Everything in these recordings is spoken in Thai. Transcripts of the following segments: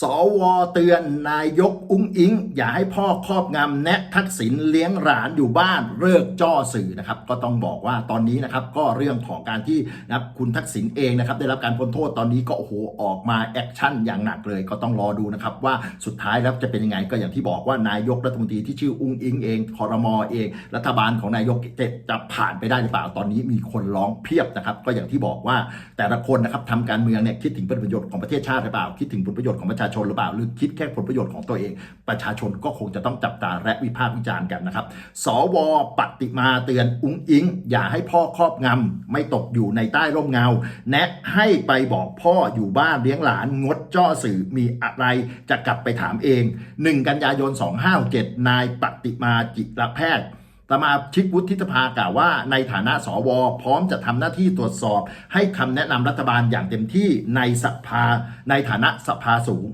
สวเตือนนายกอุ้งอิง อย่าให้พ่อครอบงำแนะทักษิณเลี้ยงหลานอยู่บ้านเลิกจ้อสื่อนะครับ ก็ต้องบอกว่าตอนนี้นะครับก็เรื่องของการที่นะครับคุณทักษิณเองนะครับได้รับการพ้นโทษตอนนี้ก็โอ้โหออกมาแอคชั่นอย่างหนักเลย ก็ต้องรอดูนะครับว่าสุดท้ายแล้วจะเป็นยังไงก็อย่างที่บอกว่านายกรัฐมนตรีที่ชื่ออุ้งอิงเองคอรมอเอง รัฐบาลของนายกจะจะผ่านไปได้หรือเปล่าตอนนี้มีคนร้องเพียบนะครับ ก็อย่างที่บอกว่าแต่ละคนนะครับทำการเมืองเนี่ยคิดถึงผลประโยชน์ของประเทศชาติหรือเปล่าคิดถึงผลประโยชน์ของประชาชนหรือเปล่า หรือคิดแค่ผลประโยชน์ของตัวเอง ประชาชนก็คงจะต้องจับตาและวิพากษ์วิจารณ์กันนะครับ สวปฏิมาเตือนอุ้งอิง อย่าให้พ่อครอบงำไม่ตกอยู่ในใต้ร่มเงา แนะให้ไปบอกพ่ออยู่บ้านเลี้ยงหลานงดจ้อสื่อมีอะไรจะกลับไปถามเอง 1 กันยายน 2567นายปฏิมาจิตแพทย์ สมาชิกวุฒิสภากล่าวว่า ในฐานะสว พร้อมจะทำหน้าที่ตรวจสอบ ให้คำแนะนำรัฐบาลอย่างเต็มที่ในสภาในฐานะสภาสูง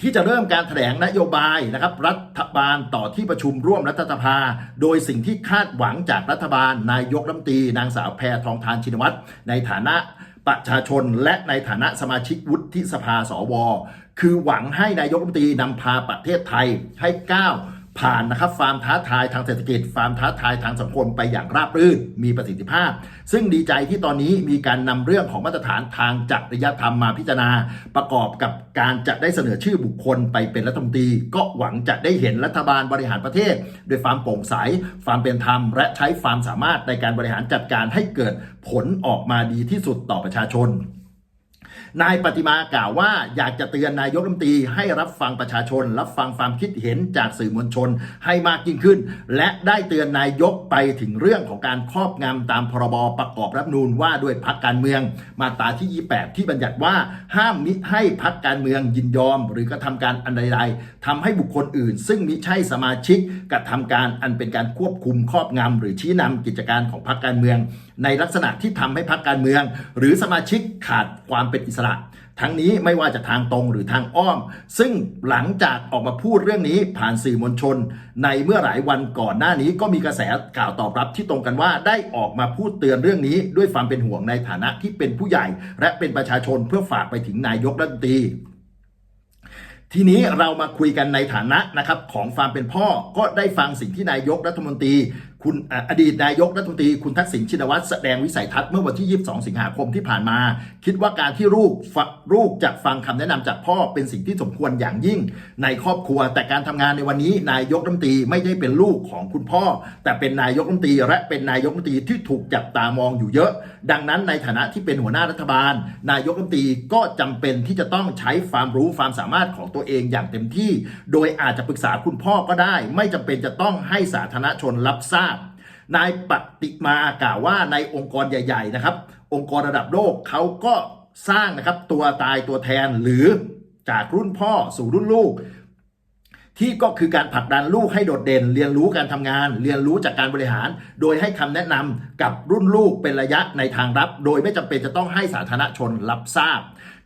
ที่จะเริ่มการแถลงนโยบายนะครับรัฐบาลต่อที่ประชุมร่วมรัฐสภา โดยสิ่งที่คาดหวังจากรัฐบาล นายกรัฐมนตรีนางสาวแพทองทานชินวัตรในฐานะประชาชนและในฐานะสมาชิกวุฒิสภาสว คือหวังให้นายกรัฐมนตรีนำพาประเทศไทยให้ก้าว ผ่านนะครับความท้าทายทางเศรษฐกิจความท้าทายทางสังคมไปอย่างราบรื่นมีประสิทธิภาพ ซึ่งดีใจที่ตอนนี้มีการนำเรื่องของมาตรฐานทางจริยธรรมมาพิจารณา ประกอบกับการจะได้เสนอชื่อบุคคลไปเป็นรัฐมนตรี ก็หวังจะได้เห็นรัฐบาลบริหารประเทศ โดยความโปร่งใสความเป็นธรรม และใช้ความสามารถในการบริหารจัดการให้เกิดผลออกมาดีที่สุดต่อประชาชน นายปฏิมากล่าวว่าอยากจะเตือนนายกรัฐมนตรีให้รับฟังประชาชน รับฟังความคิดเห็นจากสื่อมวลชนให้มากยิ่งขึ้น และได้เตือนนายกไปถึงเรื่องของการครอบงำตามพรบประกอบรัฐธรรมนูญว่าด้วยพักการเมือง มาตราที่ 28 ที่บัญญัติว่าห้ามมิให้พักการเมืองยินยอม หรือกระทำการอันใดๆทำให้บุคคลอื่น ซึ่งมิใช่สมาชิกกระทำการอันเป็นการควบคุมครอบงำหรือชี้นำกิจการของพักการเมือง ในลักษณะที่ทำให้พักการเมือง หรือสมาชิกขาดความเป็นอิสระ ทั้งนี้ไม่ว่าจะทางตรงหรือทางอ้อม ซึ่งหลังจากออกมาพูดเรื่องนี้ผ่านสื่อมวลชน ในเมื่อหลายวันก่อนหน้านี้ก็มีกระแสข่าวตอบรับที่ตรงกันว่าได้ออกมาพูดเตือนเรื่องนี้ ด้วยความเป็นห่วงในฐานะที่เป็นผู้ใหญ่ และเป็นประชาชนเพื่อฝากไปถึงนายกรัฐมนตรีทีนี้เรามาคุยกันในฐานะนะครับของความเป็นพ่อก็ได้ฟังสิ่งที่นายกรัฐมนตรี คุณอดีตนายกรัฐมนตรีคุณทักษิณชินวัตรแสดงวิสัยทัศน์เมื่อวันที่ 22 สิงหาคมที่ผ่านมา คิดว่าการที่ลูกลูกจะฟังคำแนะนำจากพ่อเป็นสิ่งที่สมควรอย่างยิ่งในครอบครัว แต่การทำงานในวันนี้นายกรัฐมนตรีไม่ได้เป็นลูกของคุณพ่อ แต่เป็นนายกรัฐมนตรีและเป็นนายกรัฐมนตรีที่ถูกจับตามองอยู่เยอะ ดังนั้นในฐานะที่เป็นหัวหน้ารัฐบาล นายกรัฐมนตรีก็จำเป็นที่จะต้องใช้ความรู้ความสามารถของตัวเองอย่างเต็มที่ โดยอาจจะปรึกษาคุณพ่อก็ได้ ไม่จำเป็นจะต้องให้สาธารณชนรับทราบ นายปฏิมากล่าวว่าในองค์กรใหญ่ ๆ นะครับ องค์กรระดับโลกเขาก็สร้างนะครับตัวตายตัวแทนหรือจากรุ่นพ่อสู่รุ่นลูก ที่ก็คือการผลักดันลูกให้โดดเด่น เรียนรู้การทำงาน เรียนรู้จากการบริหาร โดยให้คำแนะนำกับรุ่นลูกเป็นระยะในทางรับ โดยไม่จำเป็นจะต้องให้สาธารณชนรับทราบ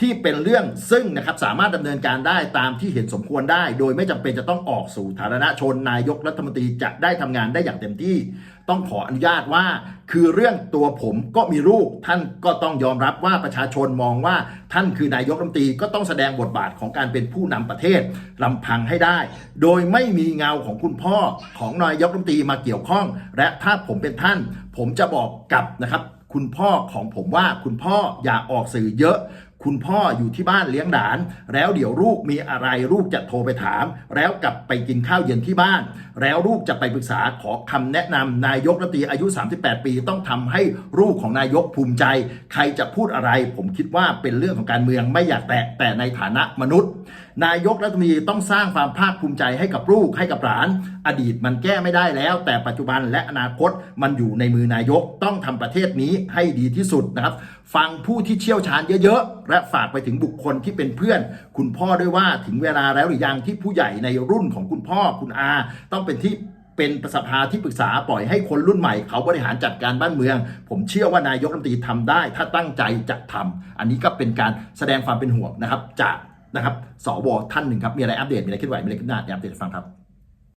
ที่เป็นเรื่องซึ่งนะครับสามารถดำเนินการได้ตามที่เห็นสมควรได้ โดยไม่จำเป็นจะต้องออกสู่สาธารณชนนายกรัฐมนตรีจะได้ทำงานได้อย่างเต็มที่ ต้องขออนุญาตว่า คือเรื่องตัวผมก็มีลูกท่านก็ต้องยอมรับว่าประชาชนมองว่าท่านคือนายกรัฐมนตรีก็ต้องแสดงบทบาทของการเป็นผู้นำประเทศลำพังให้ได้ โดยไม่มีเงาของคุณพ่อของนายกรัฐมนตรีมาเกี่ยวข้อง และถ้าผมเป็นท่าน ผมจะบอกกับนะครับคุณพ่อของผมว่าคุณพ่ออย่าออกสื่อเยอะ คุณพ่ออยู่ที่บ้านเลี้ยงหลาน แล้วเดี๋ยวลูกมีอะไรลูกจะโทรไปถาม แล้วกลับไปกินข้าวเย็นที่บ้าน แล้วลูกจะไปปรึกษาขอคำแนะนำนายกรัฐมนตรีอายุ 38 ปีต้องทำให้ลูกของนายกภูมิใจ ใครจะพูดอะไร ผมคิดว่าเป็นเรื่องของการเมืองไม่อยากแตะแต่ในฐานะมนุษย์ นายกรัฐมนตรีต้องสร้างความภาคภูมิใจให้กับลูกให้กับหลาน อดีตมันแก้ไม่ได้แล้ว แต่ปัจจุบันและอนาคตมันอยู่ในมือนายกต้องทำประเทศนี้ให้ดีที่สุดนะครับ ฟังผู้ที่เชี่ยวชาญเยอะๆ และฝากไปถึงบุคคลที่เป็นเพื่อน คุณพ่อด้วยว่าถึงเวลาแล้วหรือยังที่ผู้ใหญ่ในรุ่นของคุณพ่อคุณอา ต้องเป็นที่เป็นประสภาที่ปรึกษาปล่อยให้คนรุ่นใหม่ เขาบริหารจัดการบ้านเมือง ผมเชื่อว่านายกรัฐมนตรีทำได้ ถ้าตั้งใจจะทำอันนี้ก็เป็นการแสดงความเป็นห่วงนะครับจากนะครับสวท่านหนึ่งครับมีอะไรอัปเดตมีอะไรเคลื่อนไหวมีอะไรขึ้นหน้าอัปเดตฟังครับ